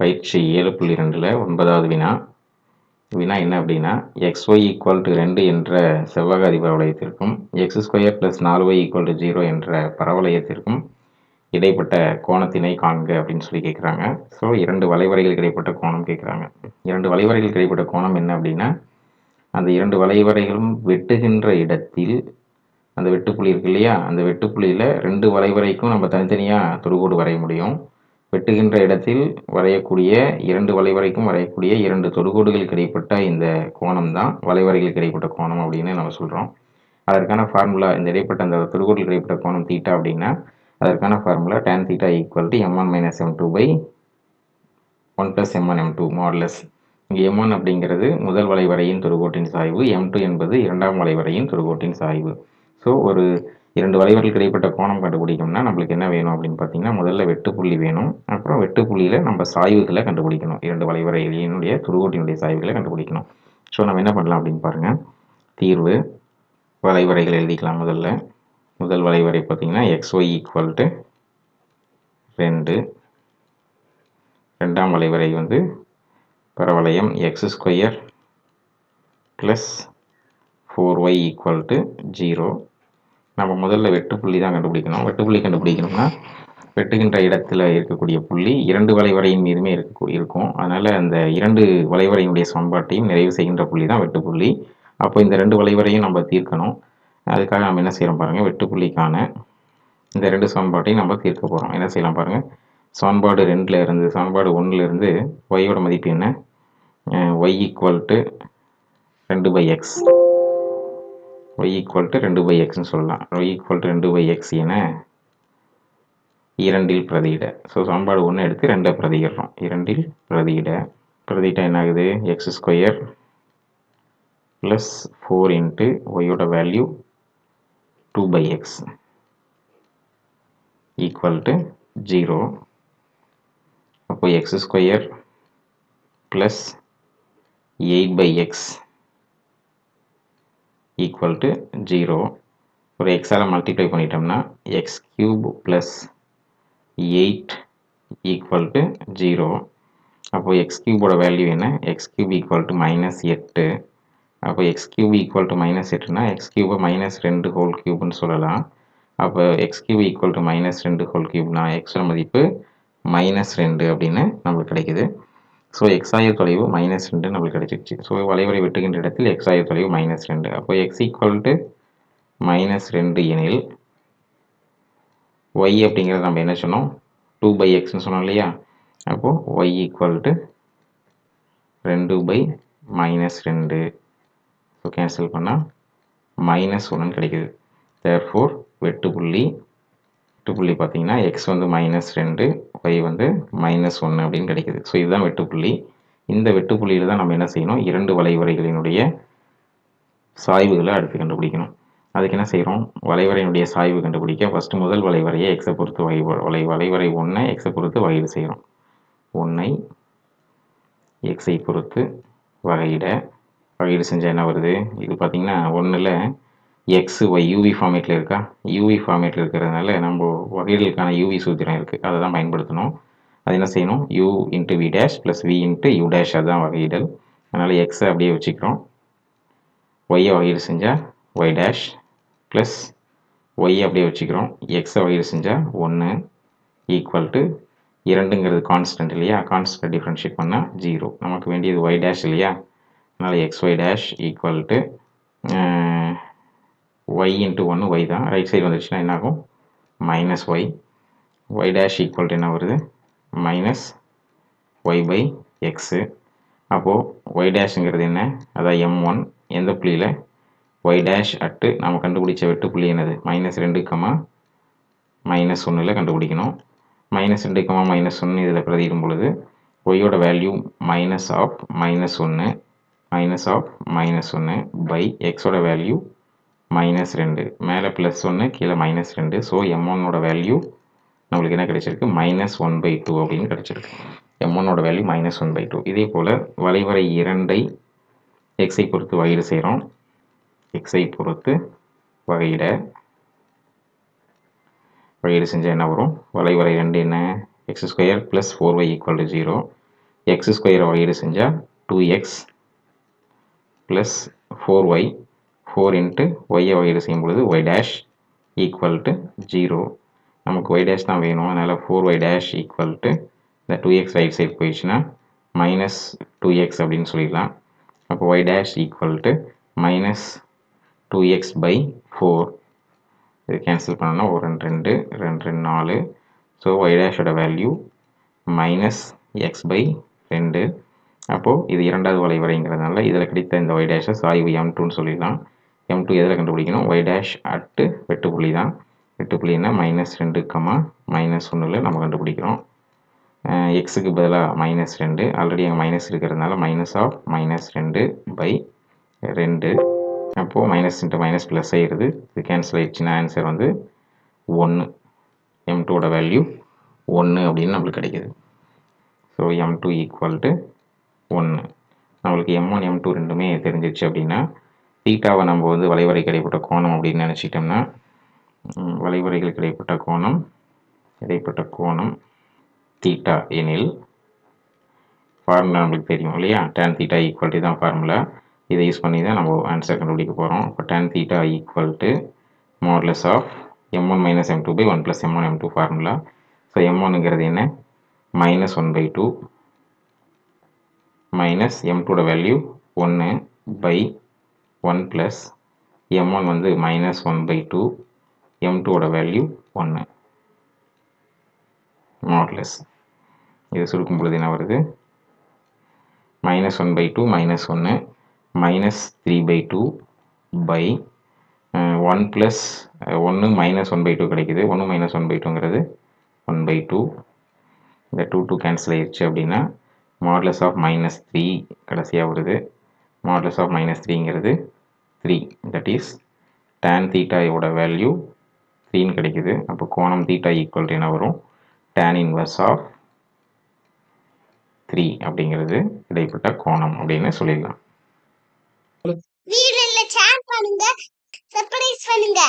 பயிற்சி ஏழு புள்ளி ரெண்டில் ஒன்பதாவது வினா. வினா என்ன அப்படின்னா எக்ஸ் ஒய் ஈக்குவல் டு ரெண்டு என்ற செவ்வக அதிபரவளையத்திற்கும் எக்ஸ் ஸ்கொயர் ப்ளஸ் நாலு ஒய் ஈக்குவல் டு ஜீரோ என்ற பரவளையத்திற்கும் இடைப்பட்ட கோணத்தினை காண்க அப்படின்னு சொல்லி கேட்குறாங்க ஸோ இரண்டு வளைவரைகளுக்கு இடைப்பட்ட கோணம் கேட்குறாங்க இரண்டு வளைவரைகளுக்கு இடைப்பட்ட கோணம் என்ன அப்படின்னா அந்த இரண்டு வளைவரைகளும் வெட்டுகின்ற இடத்தில் அந்த வெட்டுப்புள்ளி இருக்கு இல்லையா? அந்த வெட்டுப்புள்ளியில் ரெண்டு வளைவரைக்கும் நம்ம தனித்தனியாக தொடுகோடு வரைய முடியும். வெட்டுகின்ற இடத்தில் வரையக்கூடிய இரண்டு வளைவரைக்கும் வரையக்கூடிய இரண்டு தொடுகோடுகளுக்கு இடைப்பட்ட இந்த கோணம் தான் வளைவரைகளுக்கு இடைப்பட்ட கோணம் அப்படின்னு நம்ம சொல்கிறோம் அதற்கான ஃபார்முலா இந்த இடைப்பட்ட அந்த தொடுகோடுகளுக்கு இடைப்பட்ட கோணம் தீட்டா அப்படின்னா அதற்கான formula tan theta equal to m one minus m two by one plus m one m two modulus இங்கே எம் ஒன் அப்படிங்கிறது முதல் வளைவரையின் தொடுகோட்டின் சாய்வு எம் டூ என்பது இரண்டாம் வளைவரையின் தொடுகோட்டின் சாய்வு. ஸோ ஒரு இரண்டு வளைவர்களுக்கு இடைப்பட்ட கோணம் கண்டுபிடிக்கணும்னா நம்மளுக்கு என்ன வேணும் அப்படின்னு பார்த்தீங்கன்னா முதல்ல வெட்டுப்புள்ளி வேணும். அப்புறம் வெட்டுப்புள்ளியில் நம்ம சாய்வுகளை கண்டுபிடிக்கணும். இரண்டு வளைவரையினுடைய துருகோட்டினுடைய சாய்வுகளை கண்டுபிடிக்கணும். ஸோ நம்ம என்ன பண்ணலாம் அப்படின்னு பாருங்கள் தீர்வு. வளைவரைகள் எழுதிக்கலாம் முதல்ல. முதல் வளைவரை பார்த்தீங்கன்னா எக்ஸ் ஒய் ஈக்குவல் டு ரெண்டு. ரெண்டாம் வளைவரை வந்து பரவளையம் x square plus four y equal to zero நம்ம முதல்ல வெட்டுப்புள்ளி தான் கண்டுபிடிக்கணும். வெட்டுப்புள்ளி கண்டுபிடிக்கணும்னா வெட்டுகின்ற இடத்துல இருக்கக்கூடிய புள்ளி இரண்டு வளைவரையின் மீதுமே இருக்க இருக்கும். அதனால் அந்த இரண்டு வளைவரையினுடைய சமன்பாட்டையும் நிறைவு செய்கின்ற புள்ளி தான் வெட்டுப்புள்ளி அப்போ இந்த ரெண்டு வளைவரையும் நம்ம தீர்க்கணும். அதுக்காக நம்ம என்ன செய்கிறோம் பாருங்கள் வெட்டுப்புள்ளிக்கான இந்த ரெண்டு சமன்பாட்டையும் நம்ம தீர்க்க போகிறோம் என்ன செய்யலாம் பாருங்கள் சமன்பாடு ரெண்டில் இருந்து சமன்பாடு ஒன்றுலேருந்து ஒய்யோட மதிப்பு என்ன? ஒய் ஈக்குவல் டு ரெண்டு by x y equal to ரெண்டு பை எக்ஸ்னு சொல்லலாம். ஒய் ஈக்குவல் டு ரெண்டு பை எக்ஸ் என இரண்டில் பிரதியிட. ஸோ சமன்பாடு ஒன்று எடுத்து ரெண்டை பிரதியிடுறோம். இரண்டில் பிரதியிட. பிரதியிட்டா என்ன ஆகுது x square plus four into ஒய்யோட value two by x equal to zero அப்போ x square plus eight by x equal to zero ஒரு எக்ஸால் மல்டிப்ளை பண்ணிட்டோம்னா x cube plus eight equal to zero அப்போது எக்ஸ் கியூபோட வேல்யூ என்ன? X cube equal to minus எட்டு. அப்போ x cube equal to minus எட்டுனா X கியூபை மைனஸ் ரெண்டு ஹோல் கியூப்னு சொல்லலாம். அப்போ x cube equal to minus ரெண்டு ஹோல் கியூப்னா எக்ஸோட மதிப்பு மைனஸ் ரெண்டு அப்படின்னு நம்மளுக்கு கிடைக்குது. ஸோ எக்ஸ் தொலைவு மைனஸ் ரெண்டு நம்மளுக்கு கிடைச்சிருச்சு. ஸோ வளைவரை வெட்டுகின்ற இடத்தில் எக்ஸ் தொலைவு மைனஸ் ரெண்டு. அப்போ எக்ஸ் ஈக்குவல் டு மைனஸ் ரெண்டு எனில் ஒய் அப்படிங்கிறது நம்ம என்ன சொன்னோம்? டூ பை எக்ஸ்னு சொன்னோம் இல்லையா? அப்போது ஒய் ஈக்குவல் டு ரெண்டு பை மைனஸ் ரெண்டு. ஸோ கேன்சல் பண்ணால் மைனஸ் ஒன்றுன்னு கிடைக்குது. புள்ளி எட்டு புள்ளி பார்த்தீங்கன்னா எக்ஸ் வந்து மைனஸ் ரெண்டு. பை வந்து மைனஸ் ஒன்று அப்படின்னு கிடைக்கிது. ஸோ இதுதான் வெட்டுப்புள்ளி. இந்த வெட்டுப்புள்ளியில் தான் நம்ம என்ன செய்யணும்? இரண்டு வளைவரைகளினுடைய சாய்வுகளை அடுத்து கண்டுபிடிக்கணும். அதுக்கு என்ன செய்கிறோம் வளைவரையினுடைய சாய்வு கண்டுபிடிக்க ஃபஸ்ட்டு முதல் வளைவரையை எக்ஸை பொறுத்து வகை வளை வளைவரை ஒன்றை எக்ஸை பொறுத்து வகையீடு செய்கிறோம் ஒன்றை எக்ஸை பொறுத்து வகையிட வகையீடு செஞ்சால் என்ன வருது? இது பார்த்திங்கன்னா ஒன்றில் எக்ஸ் ஒய் யூவி ஃபார்மேட்டில் இருக்கா? யூவி ஃபார்மேட்டில் இருக்கிறதுனால நம்ம வகைகளுக்கான யூவி சூத்திரம் இருக்குது அதை தான் பயன்படுத்தணும். அது என்ன செய்யணும்? U into v dash plus v into u dash அதுதான் வகையிடல். அதனால் எக்ஸை அப்படியே வச்சுக்கிறோம். ஒய்யை வகையில் செஞ்சால் ஒய் டேஷ் ப்ளஸ் ஒய் அப்படியே வச்சுக்கிறோம். எக்ஸை வகையில் செஞ்சால் ஒன்று ஈக்குவல் டு இரண்டுங்கிறது கான்ஸ்டன்ட் இல்லையா? கான்ஸ்டன்ட் டிஃப்ரென்ஷியேட் பண்ணால் ஜீரோ நமக்கு வேண்டியது ஒய் டேஷ் இல்லையா? அதனால் x y dash equal to y into ஒன்று ஒய் தான். ரைட் சைடு வந்துச்சுன்னா என்ன ஆகும் minus y y dash equal என்ன வருது? மைனஸ் ஒய் பை எக்ஸு அப்போது ஒய் டேஷுங்கிறது என்ன? அதான் எம் ஒன் எந்த புள்ளியில்? ஒய் டேஷ் அட்டு நம்ம கண்டுபிடிச்ச வெட்டு புள்ளி என்னது? மைனஸ் ரெண்டு கமா மைனஸ் ஒன்றில் கண்டுபிடிக்கணும். மைனஸ் ரெண்டு கமா மைனஸ் ஒன்று இதில் பிரதியிடும் பொழுது ஒய்யோட வேல்யூ மைனஸ் ஆஃப் மைனஸ் ஒன்று மைனஸ் ஆஃப் மைனஸ் ஒன்று பை எக்ஸோட வேல்யூ மைனஸ் ரெண்டு. மேலே ப்ளஸ் ஒன்று கீழே மைனஸ் ரெண்டு. ஸோ எம் ஒன்னோட வேல்யூ நம்மளுக்கு என்ன கிடைச்சிருக்கு? மைனஸ் ஒன் பை டூ அப்படின்னு கிடச்சிருக்கு. எம் ஒன்னோட value minus one by two இதே போல் வளைவரை இரண்டை எக்ஸை பொறுத்து வகையீடு செய்கிறோம். எக்ஸை பொறுத்து வகையிட வகையீடு செஞ்சால் என்ன வரும்? வளைவரை ரெண்டு என்ன? X square plus four y equal to zero x square வகையீடு செஞ்சால் two x plus four y four into ஒய்யை வகையில் செய்யும் பொழுது y dash equal to zero நமக்கு ஒய் டேஷ் தான் வேணும். அதனால் four y dash equal to இந்த டூ எக்ஸ் ரைட் சைடு போயிடுச்சுன்னா மைனஸ் டூ எக்ஸ் அப்படின்னு சொல்லிடலாம். அப்போ y dash equal to minus two x by four இது கேன்சல் பண்ணோன்னா ஒரு ரெண்டு ரெண்டு ரெண்டு ரெண்டு நாலு. ஸோ ஒய் டேஷோட வேல்யூ மைனஸ் எக்ஸ் பை ரெண்டு. அப்போது இது இரண்டாவது வளைவரைங்கிறதுனால இதில் கிடைத்த இந்த ஒய் டேஷை சாய்வு எம் டூன்னு சொல்லிடலாம். எம் டூ எதில் கண்டுபிடிக்கணும்? ஒய் டேஷ் அட்டு வெட்டு புள்ளி தான். வெட்டு புள்ளின்னா மைனஸ் ரெண்டு கம்மா மைனஸ் ஒன்றில் நம்ம கண்டுபிடிக்கிறோம். எக்ஸுக்கு பதிலாக மைனஸ் ரெண்டு. ஆல்ரெடி அங்கே மைனஸ் இருக்கிறதுனால மைனஸ் ஆஃப் மைனஸ் ரெண்டு பை ரெண்டு. அப்போது மைனஸ் இன்ட்டு மைனஸ் ப்ளஸ் ஆகிடுது இது கேன்சல் ஆகிடுச்சுன்னா ஆன்சர் வந்து ஒன்று எம் டூவோட வேல்யூ ஒன்று அப்படின்னு நம்மளுக்கு கிடைக்குது. So m two equal to ஒன்று நம்மளுக்கு எம் ஒன் எம் டூ ரெண்டுமே தெரிஞ்சிச்சு அப்படின்னா தீட்டாவை நம்ம வந்து வளைவரை கிடைப்பட்ட கோணம் அப்படின்னு நினச்சிட்டோம்னா வளைவரைகள் கிடைப்பட்ட கோணம் இடைப்பட்ட கோணம் தீட்டா எனில் ஃபார்முலா நம்மளுக்கு தெரியும் இல்லையா? டேன் தீட்டா ஈக்குவல்ட்டி தான் ஃபார்முலா இதை யூஸ் பண்ணி தான் நம்ம ஆன்சர் கண்டுபிடிக்க போகிறோம் இப்போ tan theta equal to modulus of m one minus m two by one plus m one m two formula so m ஒன்னுங்கிறது என்ன? Minus one by two minus m டூட value ஒன்று by one plus m one வந்து minus one by two m டூவோட value ஒன்று modulus இது சுருக்கும் பொழுது என்ன வருது? Minus one by two minus ஒன்று minus three by two by one plus ஒன்று மைனஸ் ஒன் பை டூ கிடைக்குது. ஒன்று மைனஸ் ஒன் பை டூங்கிறது ஒன் பை டூ இந்த டூ டூ கேன்சல் ஆயிடுச்சு அப்படின்னா மாடலஸ் ஆஃப் மைனஸ் த்ரீ கடைசியாக வருது. மாடலஸ் ஆஃப் மைனஸ் த்ரீங்கிறது த்ரீ தட் இஸ் டேன் தீட்டாயோட வேல்யூ த்ரீன்னு கிடைக்குது. அப்போ கோணம் தீட்டா ஈக்குவல் என்ன வரும்? டேன் இன்வர்ஸ் ஆஃப் த்ரீ அப்படிங்கிறது இடைப்பட்ட கோணம் அப்படின்னு சொல்லிடலாம் வீடியோல ஷேர் பண்ணுங்க சர்ப்ரைஸ் பண்ணுங்க.